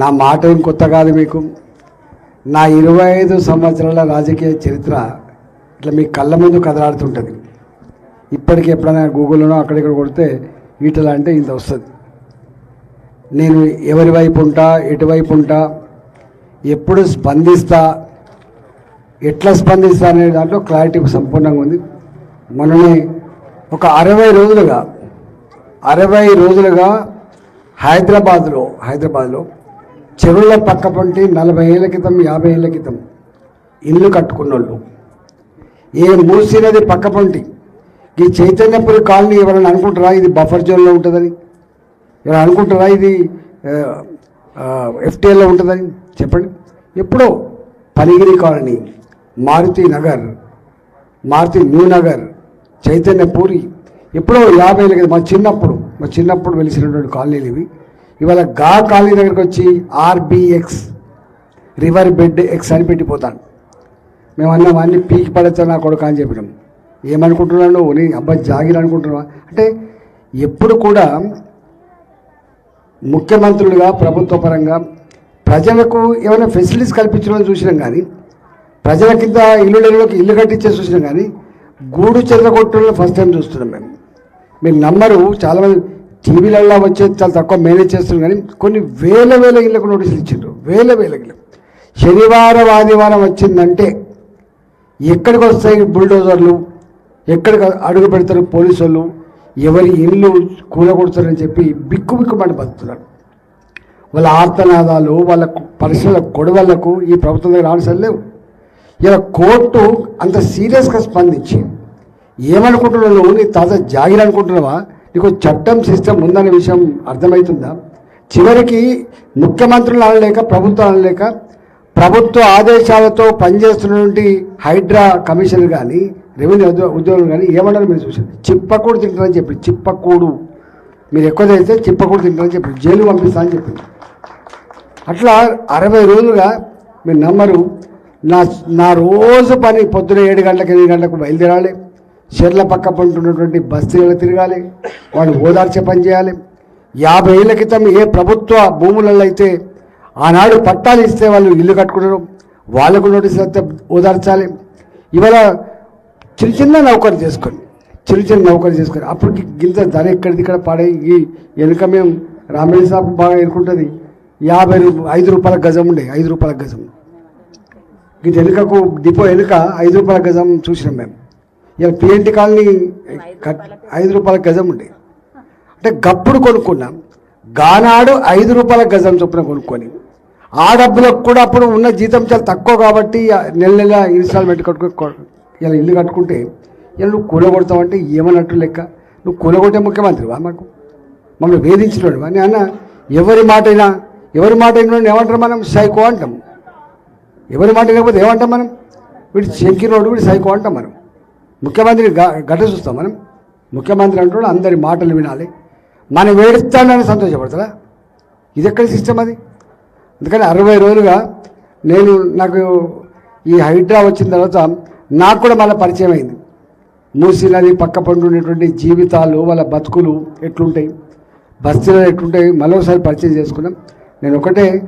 నా మాట ఏం కొత్త కాదు మీకు? నా ఇరవై ఐదు సంవత్సరాల రాజకీయ చరిత్ర ఇట్లా మీ కళ్ళ ముందు కదలాడుతుంటుంది. ఇప్పటికి ఎప్పుడైనా గూగుల్లోనో అక్కడిక్కడ కొడితే ఈటల అంటే ఇంత వస్తుంది. నేను ఎవరి వైపు ఉంటా ఎటువైపు ఉంటా ఎప్పుడు స్పందిస్తా ఎట్లా స్పందిస్తా అనే దాంట్లో క్లారిటీ సంపూర్ణంగా ఉంది. మనని ఒక అరవై రోజులుగా అరవై రోజులుగా హైదరాబాద్లో హైదరాబాద్లో చెరువుల పక్క పంటి నలభై ఏళ్ళ క్రితం యాభై ఏళ్ళ క్రితం ఇల్లు కట్టుకున్నోళ్ళు. ఏ మూసినది పక్క పంటి ఈ చైతన్యపురి కాలనీ ఎవరైనా అనుకుంటారా ఇది బఫర్ జోన్లో ఉంటుందని? ఎవరైనా అనుకుంటారా ఇది ఎఫ్టీఎల్లో ఉంటుందని? చెప్పండి. ఎప్పుడో పనిగిరి కాలనీ మారుతి నగర్ మారుతి న్యూ నగర్ చైతన్యపూరి ఎప్పుడో యాభై ఏళ్ళ మా చిన్నప్పుడు మా చిన్నప్పుడు వెలిసినటువంటి కాలనీలు ఇవి. ఇవాళ గా కాలనీ దగ్గరికి వచ్చి ఆర్బిఎక్స్ రివర్ బెడ్ ఎక్స్ అని పెట్టిపోతాను. మేము అన్నాం అన్ని పీకి పడచ్చా నా కొడుకు అని చెప్పినాం. ఏమనుకుంటున్నాను నువ్వు? నీ అబ్బాయి జాగిర్ అనుకుంటున్నావా? అంటే ఎప్పుడు కూడా ముఖ్యమంత్రులుగా ప్రభుత్వ పరంగా ప్రజలకు ఏమైనా ఫెసిలిటీస్ కల్పించడం చూసినాం కానీ ప్రజల కింద ఇల్లు లేనిలోకి ఇల్లు కట్టించే చూసినాం కానీ గూడు చెదరగొట్టడం ఫస్ట్ టైం చూస్తున్నాం మేము. మీరు నమ్మరు చాలామంది టీవీలలో వచ్చేది చాలా తక్కువ మేనేజ్ చేస్తున్నారు కానీ కొన్ని వేల వేల ఇళ్ళకు నోటీసులు ఇచ్చిండ్రు. వేల వేల ఇళ్ళు శనివారం ఆదివారం వచ్చిందంటే ఎక్కడికి వస్తాయి బుల్డోజర్లు? ఎక్కడికి అడుగు పెడతారు పోలీసు వాళ్ళు ఎవరి ఇల్లు కూలగొడతారని చెప్పి బిక్కు బిక్కుమంట బతుకుతున్నారు. వాళ్ళ ఆర్తనాదాలు వాళ్ళ పరిశ్రమల గొడవలకు ఈ ప్రభుత్వం దగ్గర ఆన్సర్ లేవు. ఇలా కోర్టు అంత సీరియస్గా స్పందించి ఏమనుకుంటున్నావు నువ్వు నీ తాత జాగిర్ అనుకుంటున్నావా నీకు చట్టం సిస్టమ్ ఉందనే విషయం అర్థమవుతుందా చివరికి ముఖ్యమంత్రులు అనలేక ప్రభుత్వం అనలేక ప్రభుత్వ ఆదేశాలతో పనిచేస్తున్నటువంటి హైడ్రా కమిషన్లు కానీ రెవెన్యూ ఉద్యోగులు కానీ ఏమన్నారు మీరు చూసారు చిప్పకూడు తింటారని చెప్పి చిప్పకూడు. మీరు ఎక్కువ చేస్తే చిప్పకూడు తింటారని చెప్పి జైలు పంపిస్తా అని చెప్పింది అట్లా అరవై రోజులుగా మీరు నమ్మరు. నా నా రోజు పని పొద్దున ఏడు గంటలకు ఎనిమిది గంటలకు బయలుదేరాలి. చెర్ల పక్క పంటున్నటువంటి బస్తీలు తిరగాలి వాళ్ళు ఓదార్చే పని చేయాలి. యాభై ఏళ్ళ క్రితం ఏ ప్రభుత్వ భూములలో అయితే ఆనాడు పట్టాలు ఇస్తే వాళ్ళు ఇల్లు కట్టుకున్నారు వాళ్ళకు నోటీస్ అయితే ఓదార్చాలి. ఇవాళ చిన్న చిన్న నౌకరు చేసుకొని చిన్న చిన్న నౌకరు చేసుకొని అప్పటికి గింత ధర ఎక్కడిది ఇక్కడ పాడే ఈ వెనుక మేము రామేశ్వర సాబ్ బాగా ఎన్నుకుంటుంది యాభై ఐదు రూపాయల గజం ఉండే ఐదు రూపాయల గజం. ఇది వెనుకకు డిపో వెనుక ఐదు రూపాయల గజం చూసినాం మేము. ఇలా పిఎన్టీ కాలనీ కట్- ఐదు రూపాయల గజం ఉండే అంటే గప్పుడు కొనుక్కున్నాం. గానాడు ఐదు రూపాయల గజం చొప్పున కొనుక్కొని ఆ డబ్బులకు కూడా అప్పుడు ఉన్న జీతం చాలా తక్కువ కాబట్టి నెల నెల ఇన్స్టాల్మెంట్ కట్టుకో ఇలా ఇల్లు కట్టుకుంటే ఇలా నువ్వు కూలగొడతావంటే ఏమన్నట్టు లెక్క? నువ్వు కూలగొట్టే ముఖ్యమంత్రివా మాకు? మమ్మల్ని వేధించినోడు అని అన్న ఎవరి మాట అయినా ఎవరి మాట అయినా ఏమంటారు మనం? సైకో అంటాం. ఎవరి మాట లేకపోతే ఏమంటాం మనం? వీడు శంకినోడు వీడు సైకో అంటాం మనం. ముఖ్యమంత్రి గ- గడ్డ చూస్తాం మనం. ముఖ్యమంత్రి అంటాడు అందరి మాటలు వినాలి. మనం ఏడుస్తాడని సంతోషపడతారా? ఇది ఎక్కడ సిస్టమ్ అది? అందుకని అరవై రోజులుగా నేను నాకు ఈ హైడ్రా వచ్చిన తర్వాత నాకు కూడా మళ్ళీ పరిచయం అయింది. మూసీ నది పక్క పండు ఉండేటువంటి జీవితాలు వాళ్ళ బతుకులు ఎట్లుంటాయి? బస్తీలు ఎట్లుంటాయి? మరోసారి పరిచయం చేసుకున్నాం. నేను ఒకటే